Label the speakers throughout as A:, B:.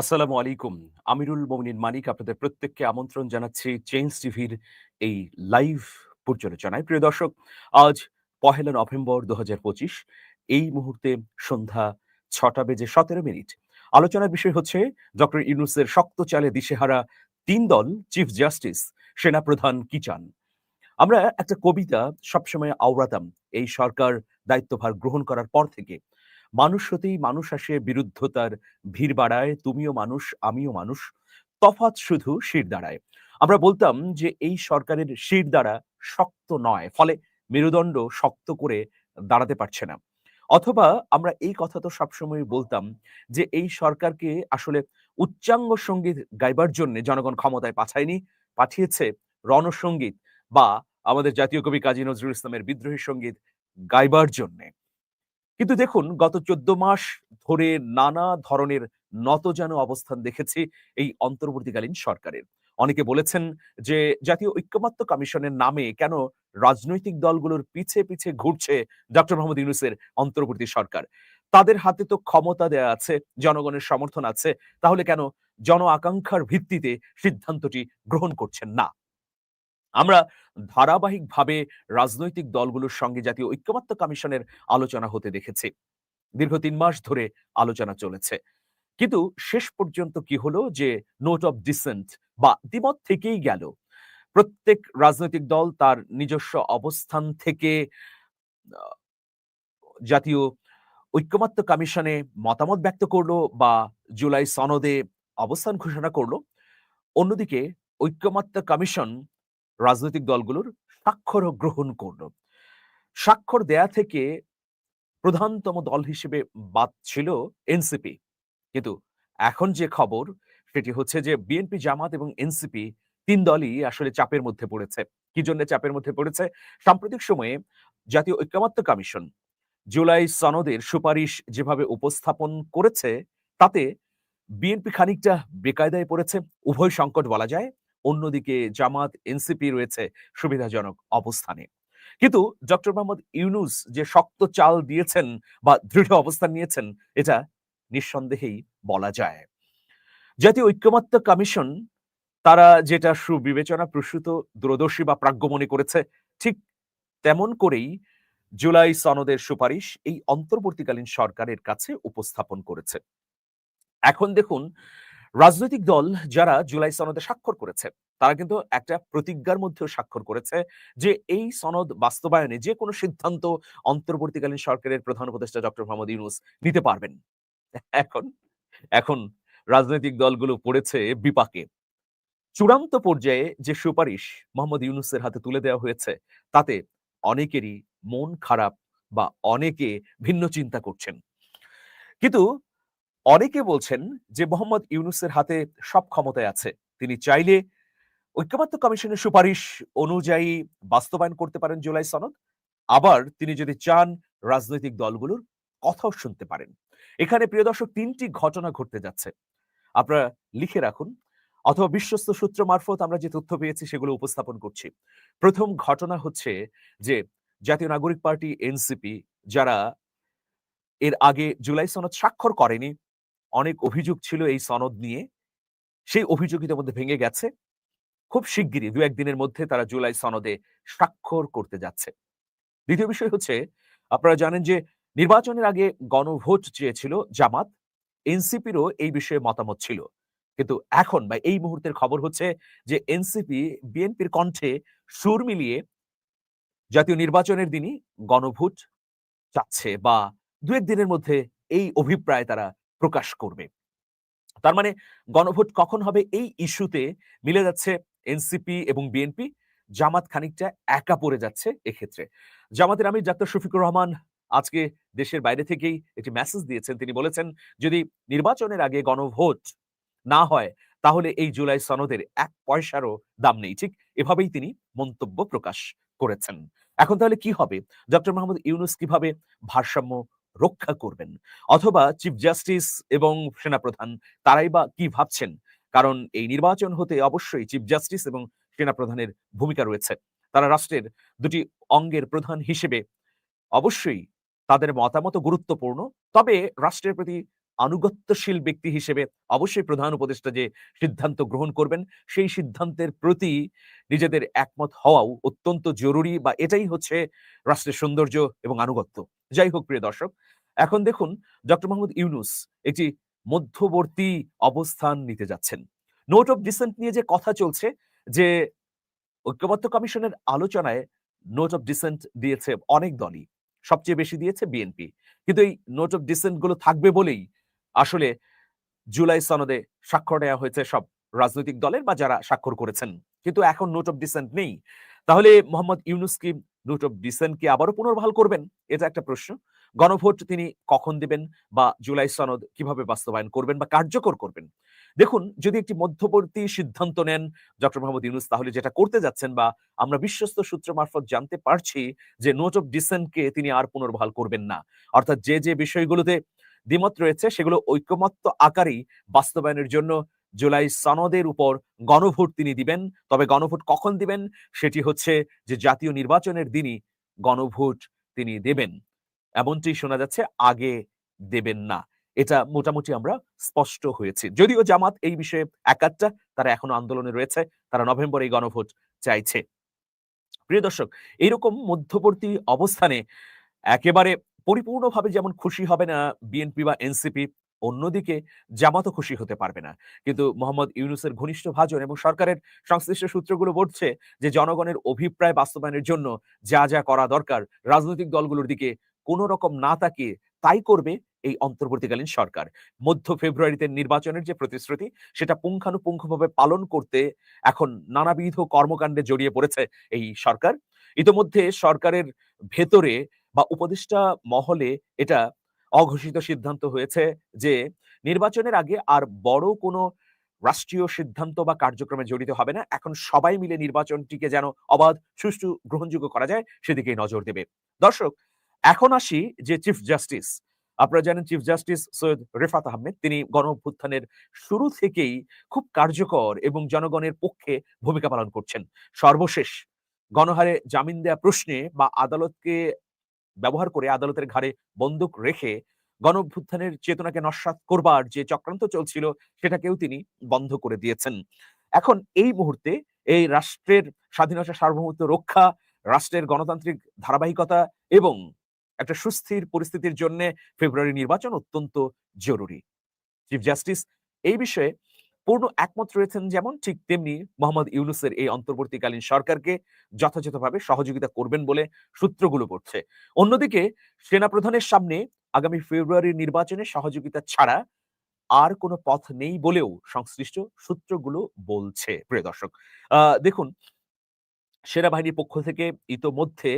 A: আসসালামু আলাইকুম। আমিরুল মোমিনিন মানিক আপনাদের প্রত্যেককে আমন্ত্রণ জানাচ্ছি চেঞ্জ টিভির এই লাইভ পর্যালোচনায়। প্রিয় দর্শক, আজ পহেলা নভেম্বর ২০২৫ এই মুহূর্তে সন্ধ্যা ছটা বেজে ১৭ মিনিট। আলোচনার বিষয় হচ্ছে ডক্টর ইউনুসের শক্ত চালে দিশেহারা তিন দল, চিফ জাস্টিস, সেনাপ্রধান কি চান? আমরা একটা কবিতা সবসময় আওড়াতাম এই সরকার দায়িত্বভার গ্রহণ করার পর থেকে। মানুষ হতেই মানুষ আসে বিরুদ্ধতার ভিড় বাড়ায়, তুমিও মানুষ, আমিও মানুষ। তফাৎ শুধু শির দাঁড়ায় আমরা বলতাম যে এই সরকারের শির দ্বারা শক্ত নয়, ফলে মেরুদণ্ড শক্ত করে দাঁড়াতে পারছে না। অথবা আমরা এই কথা তো সবসময় বলতাম যে এই সরকারকে আসলে উচ্চাঙ্গ সংগীত গাইবার জন্য জনগণ ক্ষমতায় পাঠায়নি, পাঠিয়েছে রণসঙ্গীত বা আমাদের জাতীয় কবি কাজী নজরুল ইসলামের বিদ্রোহী সংগীত গাইবার জন্যে। কিন্তু দেখুন, গত চোদ্দ মাস ধরে নানা ধরনের নতজানু অবস্থান দেখেছি এই অন্তর্বর্তীকালীন সরকারের। অনেকে বলেছেন যে, জাতীয় ঐক্যমত্য কমিশনের নামে কেন রাজনৈতিক দলগুলোর পিছে পিছে ঘুরছে ডক্টর মোহাম্মদ ইউনুসের অন্তর্বর্তী সরকার? তাদের হাতে তো ক্ষমতা দেয়া আছে, জনগণের সমর্থন আছে, তাহলে কেন জন আকাঙ্ক্ষার ভিত্তিতে সিদ্ধান্তটি গ্রহণ করছেন না? আমরা ধারাবাহিকভাবে রাজনৈতিক দলগুলোর সঙ্গে জাতীয় ঐক্যমত্য কমিশনের আলোচনা হতে দেখেছি। দীর্ঘ তিন মাস ধরে আলোচনা চলেছে। কিন্তু শেষ পর্যন্ত কি হলো যে নোট অফ ডিসেন্ট বা দ্বিমত থেকেই গেল। প্রত্যেক রাজনৈতিক দল তার নিজস্ব অবস্থান থেকে জাতীয় ঐক্যমত্য কমিশনে মতামত ব্যক্ত করল বা জুলাই সনদে অবস্থান ঘোষণা করল। অন্যদিকে ঐক্যমত্য কমিশন রাজনৈতিক দলগুলোর স্বাক্ষর গ্রহণ করল। স্বাক্ষর দেয়া থেকে প্রধানতম দল হিসেবে বাদ ছিল এনসিপি। কিন্তু এখন যে খবর, সেটি হচ্ছে যে বিএনপি, জামাত এবং এনসিপি তিন দলই আসলে চাপের মধ্যে পড়েছে। কি জন্য চাপের মধ্যে পড়েছে? সাম্প্রতিক সময়ে জাতীয় ঐক্যমত্য কমিশন জুলাই সনদের সুপারিশ যেভাবে উপস্থাপন করেছে, তাতে বিএনপি খানিকটা বেকায়দায় পড়েছে। উভয় সংকট বলা যায় অন্যদিকে জামাত, এনসিপি রয়েছে সুবিধাজনক অবস্থানে। কিন্তু ডক্টর মোহাম্মদ ইউনুস যে শক্ত চাল দিয়েছেন বা দৃঢ় অবস্থান নিয়েছেন, এটা নিঃসন্দেহেই বলা যায়। জাতীয় ঐক্যমত্য কমিশন, তারা যেটা সুবিবেচনা, প্রসূত, দূরদর্শী বা প্রাজ্ঞ মনে করেছে, ঠিক তেমন করেই জুলাই সনদের সুপারিশ এই অন্তর্বর্তীকালীন সরকারের কাছে উপস্থাপন করেছে। এখন দেখুন রাজনৈতিক দল যারা জুলাই সনদে স্বাক্ষর করেছে, তারা কিন্তু একটা প্রতিজ্ঞার মধ্যেও স্বাক্ষর করেছে যে এই সনদ বাস্তবায়নে যে কোনো সিদ্ধান্ত অন্তর্বর্তীকালীন সরকারের প্রধান উপদেষ্টা ডক্টর মোহাম্মদ ইউনুস নিতে পারবেন। এখন এখন রাজনৈতিক দলগুলো পড়েছে বিপাকে। চূড়ান্ত পর্যায়ে যে সুপারিশ মোহাম্মদ ইউনুসের হাতে তুলে দেওয়া হয়েছে, তাতে অনেকেরই মন খারাপ বা অনেকে ভিন্ন চিন্তা করছেন। কিন্তু অনেকে বলছেন যে মোহাম্মদ ইউনুসের হাতে সব ক্ষমতায় আছে। তিনি চাইলে ঐক্যমত্য কমিশনের সুপারিশ অনুযায়ী বাস্তবায়ন করতে পারেন জুলাই সনদ। আবার তিনি যদি চান রাজনৈতিক দলগুলোর কথাও শুনতে পারেন। এখানে প্রিয় দর্শক, তিনটি ঘটনা ঘটতে যাচ্ছে। আপনারা লিখে রাখুন। অথবা বিশ্বস্ত সূত্র মারফত আমরা যে তথ্য পেয়েছি সেগুলো উপস্থাপন করছি। প্রথম ঘটনা হচ্ছে যে জাতীয় নাগরিক পার্টি এনসিপি, যারা এর আগে জুলাই সনদ স্বাক্ষর করেনি অনেক অভিযোগ ছিল এই সনদ নিয়ে। সেই অভিযোগ ইতিমধ্যে ভেঙে গেছে। খুব শিগগিরই দু একদিনের মধ্যে তারা জুলাই সনদে স্বাক্ষর করতে যাচ্ছে। দ্বিতীয় বিষয় হচ্ছে, আপনারা জানেন যে নির্বাচনের আগে গণভোট চেয়েছিল জামাত, এনসিপিরও এই বিষয়ে মতামত ছিল। কিন্তু এখন বা এই মুহূর্তের খবর হচ্ছে যে এনসিপি, বিএনপির কণ্ঠে সুর মিলিয়ে জাতীয় নির্বাচনের দিনই গণভোট চাচ্ছে বা দু এক দিনের মধ্যে এই অভিপ্রায় তারা প্রকাশ করবে। তার মানে গণভোট কখন হবে এই ইস্যুতে মিলে যাচ্ছে এনসিপি এবং বিএনপি। জামাত খানিকটা একা পড়ে যাচ্ছে এক্ষেত্রে। জামাতের আমির ডাক্তার শফিকুর রহমান আজকে দেশের বাইরে থেকেই একটি মেসেজ দিয়েছেন। তিনি বলেছেন, যদি নির্বাচনের আগে গণভোট না হয়, তাহলে এই জুলাই সনদের এক পয়সারও দাম নেই। ঠিক এভাবেই তিনি মন্তব্য প্রকাশ করেছেন। এখন তাহলে কি হবে? ডক্টর মোহাম্মদ ইউনুস কীভাবে ভারসাম্য রক্ষা করবেন। অথবা চিফ জাস্টিস এবং সেনাপ্রধান তারাই বা কি ভাবছেন? কারণ এই নির্বাচন হতে অবশ্যই চিফ জাস্টিস এবং সেনাপ্রধানের ভূমিকা রয়েছে। তারা রাষ্ট্রের দুটি অঙ্গের প্রধান হিসেবে অবশ্যই তাদের মতামত গুরুত্বপূর্ণ। তবে রাষ্ট্রের প্রতি আনুগত্যশীল ব্যক্তি হিসেবে অবশ্যই প্রধান উপদেষ্টা যে সিদ্ধান্ত গ্রহণ করবেন, সেই সিদ্ধান্তের প্রতি নিজেদের একমত হওয়াও অত্যন্ত জরুরি বা এটাই হচ্ছে রাষ্ট্রের সৌন্দর্য এবং আনুগত্য। যাই হোক প্রিয় দর্শক, এখন দেখুন ডক্টর মোহাম্মদ ইউনুস একটি মধ্যবর্তী অবস্থান নিতে যাচ্ছেন। নোট অফ ডিসেন্ট নিয়ে যে কথা চলছে যে ঐক্যবদ্ধ কমিশনের আলোচনায় নোট অফ ডিসেন্ট দিয়েছে অনেক দলই। সবচেয়ে বেশি দিয়েছে বিএনপি। কিন্তু এই নোট অফ ডিসেন্টগুলো থাকবে বলেই আসলে জুলাই সনদে স্বাক্ষর নেওয়া হয়েছে সব রাজনৈতিক দলের বা যারা স্বাক্ষর করেছেন। কিন্তু এখন নোট অফ ডিসেন্ট নেই। তাহলে মোহাম্মদ ইউনুস কি নোট অফ ডিসেন্ট কি আবারও পুনর্বহাল করবেন? এটা একটা প্রশ্ন। গণভোট তিনি কখন দিবেন বা জুলাই সনদ কীভাবে বাস্তবায়ন করবেন বা কার্যকর করবেন? দেখুন যদি একটি মধ্যবর্তী সিদ্ধান্ত নেন ডক্টর মোহাম্মদ ইউনুস তাহলে যেটা করতে যাচ্ছেন বা আমরা বিশ্বস্ত সূত্র মারফত জানতে পারছি যে নোট অফ ডিসেন্ট কে তিনি আর পুনর্বহাল করবেন না। অর্থাৎ যে, যে বিষয়গুলোতে দ্বিমত রয়েছে সেগুলো ঐকমত্য আকারেই বাস্তবায়নের জন্য জুলাই সনদের উপর গণভোট তিনি দিবেন। তবে গণভোট কখন দিবেন? সেটি হচ্ছে যে জাতীয় নির্বাচনের দিনই গণভোট তিনি দেবেন। এমনটি শোনা যাচ্ছে আগে দেবেন না। এটা মোটামুটি আমরা স্পষ্ট হয়েছি। যদিও জামাত এই বিষয়ে একাট্টা, তারা এখনও আন্দোলনে রয়েছে। তারা নভেম্বরে এই গণভোট চাইছে। প্রিয় দর্শক, এইরকম মধ্যবর্তী অবস্থানে একেবারে পরিপূর্ণভাবে যেমন খুশি হবে না বিএনপি বা এনসিপি, অন্যদিকে জামাতও খুশি হতে পারবে না। কিন্তু মোহাম্মদ ইউনুসের ঘনিষ্ঠ ভাজন এবং সরকারের সংশ্লিষ্ট সূত্রগুলো বলছে যে জনগণের অভিপ্রায় বাস্তবায়নের জন্য যা, যা করা দরকার রাজনৈতিক দলগুলোর দিকে কোন রকম না তাকিয়ে তাই করবে এই অন্তর্বর্তীকালীন সরকার। মধ্য ফেব্রুয়ারিতে নির্বাচনের যে প্রতিশ্রুতি সেটা পুঙ্খানুপুঙ্খভাবে পালন করতে এখন নানাবিধ কর্মকাণ্ডে জড়িয়ে পড়েছে এই সরকার। ইতোমধ্যে সরকারের ভেতরে বা উপদেষ্টা মহলে এটা অঘোষিত সিদ্ধান্ত হয়েছে যে নির্বাচনের আগে আর বড় কোনো রাষ্ট্রীয় সিদ্ধান্ত বা কার্যক্রমে জড়িত হবে না। এখন সবাই মিলে নির্বাচনটিকে যেন অবাধ, সুষ্ঠু, গ্রহণযোগ্য করা যায় সেদিকেই নজর দেবে। দর্শক, এখন আসি যে চিফ জাস্টিস আপনারা জানেন চিফ জাস্টিস সৈয়দ রেফাত আহমেদ তিনি গণঅভ্যুত্থানের শুরু থেকেই খুব কার্যকর এবং জনগণের পক্ষে ভূমিকা পালন করছেন। সর্বশেষ গণহারে জামিন দেয়া প্রশ্নে বা আদালতকে ব্যবহার করে আদালতের ঘাড়ে বন্দুক রেখে গণঅভ্যুত্থানের চেতনাকে নস্যাৎ করবার যে চক্রান্ত চলছিল সেটাকেও তিনি বন্ধ করে দিয়েছেন। এখন এই মুহূর্তে এই রাষ্ট্রের স্বাধীনতা সার্বভৌমত্ব রক্ষা, রাষ্ট্রের গণতান্ত্রিক ধারাবাহিকতা এবং একটা সুস্থির পরিস্থিতির জন্য ফেব্রুয়ারি নির্বাচন অত্যন্ত জরুরি। চিফ জাস্টিস এই বিষয়ে পূর্ণ একমত রয়েছেন যেমন ঠিক তেমনি মোহাম্মদ ইউনুসের এই অন্তর্বর্তীকালীন সরকারকে যথাযথভাবে সহযোগিতা করবেন বলে সূত্রগুলো বলছে। অন্যদিকে সেনাপ্রধানের সামনে আগামী ফেব্রুয়ারির নির্বাচনে সহযোগিতা ছাড়া আর কোনো পথ নেই বলেও সংশ্লিষ্ট সূত্রগুলো বলছে প্রিয় দর্শক। দেখুন, সেনাবাহিনীর পক্ষ থেকে ইতোমধ্যে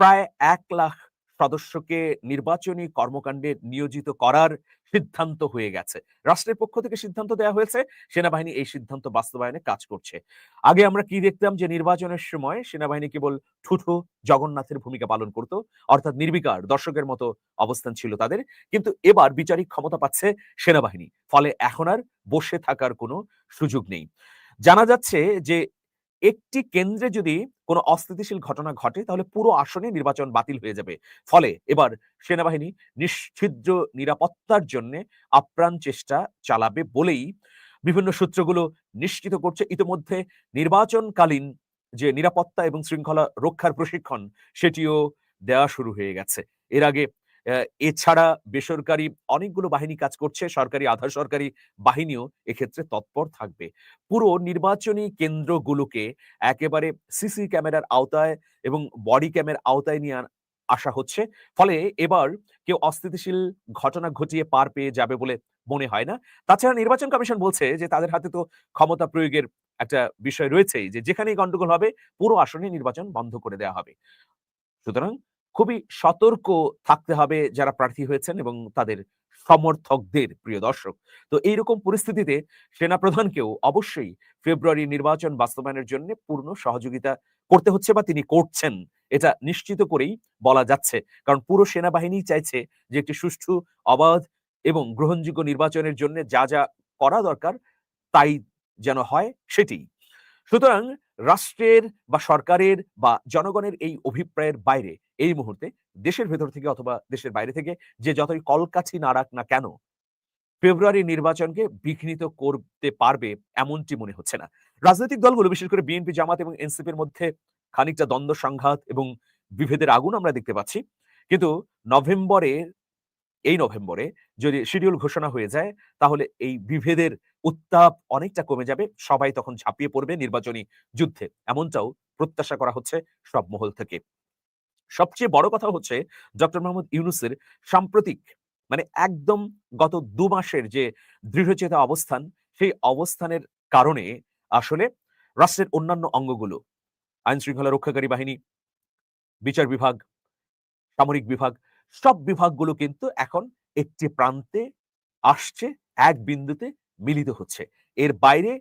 A: প্রায় এক লাখ সদস্যকে নির্বাচনী কর্মকাণ্ডে নিয়োজিত করার সিদ্ধান্ত হয়ে গেছে। রাষ্ট্রের পক্ষ থেকে সিদ্ধান্ত দেওয়া হয়েছে, সেনাবাহিনী এই সিদ্ধান্ত বাস্তবায়নে কাজ করছে। আগে আমরা কি দেখতাম যে নির্বাচনের সময় সেনাবাহিনী কেবল ঠুঠো জগন্নাথের ভূমিকা পালন করত। অর্থাৎ নির্বিকার দর্শকের মতো অবস্থান ছিল তাদের। কিন্তু এবার বিচারিক ক্ষমতা পাচ্ছে সেনাবাহিনী। ফলে এখন আর বসে থাকার কোনো সুযোগ নেই। জানা যাচ্ছে যে একটি কেন্দ্রে যদি কোনো অস্থিতিশীল ঘটনা ঘটে, তাহলে পুরো আসনে নির্বাচন বাতিল হয়ে যাবে। ফলে এবার সেনাবাহিনী নিশ্ছিদ্র নিরাপত্তার জন্যে আপ্রাণ চেষ্টা চালাবে বলেই বিভিন্ন সূত্রগুলো নিশ্চিত করছে। ইতিমধ্যে নির্বাচনকালীন যে নিরাপত্তা এবং শৃঙ্খলা রক্ষার প্রশিক্ষণ, সেটিও দেওয়া শুরু হয়ে গেছে। এর আগে এছাড়া বেসরকারি অনেকগুলো বাহিনী কাজ করছে। সরকারি, আধা সরকারি বাহিনীও এক্ষেত্রে তৎপর থাকবে। পুরো নির্বাচনী কেন্দ্রগুলোকে একেবারে সিসি ক্যামেরার আওতায় এবং বডি ক্যামের আওতায় নিয়ে আসা হচ্ছে। ফলে এবার কেউ অস্থিতিশীল ঘটনা ঘটিয়ে পার পেয়ে যাবে বলে মনে হয় না। তাছাড়া নির্বাচন কমিশন বলছে যে তাদের হাতে তো ক্ষমতা প্রয়োগের একটা বিষয় রয়েছেই যে যেখানেই গন্ডগোল হবে পুরো আসনে নির্বাচন বন্ধ করে দেওয়া হবে। সুতরাং খুবই সতর্ক থাকতে হবে যারা প্রার্থী হয়েছেন এবং তাদের সমর্থকদের প্রিয় দর্শক। তো এইরকম পরিস্থিতিতে সেনাপ্রধানকেও অবশ্যই ফেব্রুয়ারি নির্বাচন বাস্তবায়নের জন্য পূর্ণ সহযোগিতা করতে হচ্ছে বা তিনি করছেন। এটা নিশ্চিত করেই বলা যাচ্ছে। কারণ পুরো সেনাবাহিনীই চাইছে যে একটি সুষ্ঠু, অবাধ এবং গ্রহণযোগ্য নির্বাচনের জন্য যা, যা করা দরকার তাই যেন হয় সেটিই। সুতরাং রাষ্ট্রের বা সরকারের বা জনগণের এই অভিপ্রায়ের বাইরে এই মুহূর্তে দেশের ভেতর থেকে অথবা দেশের বাইরে থেকে যে যতই কলকাঠি নাড়াক না কেন ফেব্রুয়ারির নির্বাচনকে বিঘ্নিত করতে পারবে এমনটি মনে হচ্ছে না। রাজনৈতিক দলগুলো বিশেষ করে বিএনপি, জামাত এবং এনসিপির মধ্যে খানিকটা দ্বন্দ্ব সংঘাত এবং বিভেদের আগুন আমরা দেখতে পাচ্ছি। কিন্তু নভেম্বরে এই নভেম্বরে যদি শিডিউল ঘোষণা হয়ে যায় তাহলে এই বিভেদের উত্তাপ অনেকটা কমে যাবে। সবাই তখন ঝাঁপিয়ে পড়বে নির্বাচনী যুদ্ধে। এমনটাও প্রত্যাশা করা হচ্ছে সব মহল থেকে। সবচেয়ে বড় কথা হচ্ছে ডক্টর মোহাম্মদ ইউনুসের সাম্প্রতিক মানে একদম গত ২ মাসের যে দৃঢ়চেতা অবস্থান, সেই অবস্থানের কারণে আসলে রাষ্ট্রের অন্যান্য অঙ্গগুলো আইনশৃঙ্খলা রক্ষাকারী বাহিনী, বিচার বিভাগ, সামরিক বিভাগ সব বিভাগগুলো কিন্তু এখন একটি প্রান্তে আসছে, এক বিন্দুতে মিলিত হচ্ছে। এর বাইরে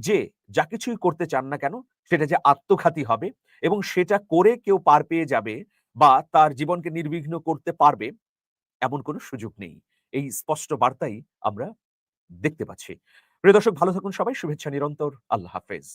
A: যে যা কিছুই করতে চান না কেন, সেটা যে আত্মঘাতী হবে এবং সেটা করে কেউ পার পেয়ে যাবে বা তার জীবনকে নির্বিঘ্ন করতে পারবে, এমন কোনো সুযোগ নেই। এই স্পষ্ট বার্তাই আমরা দেখতে পাচ্ছি। প্রিয় দর্শক, ভালো থাকুন সবাই। শুভেচ্ছা নিরন্তর। আল্লাহ হাফেজ।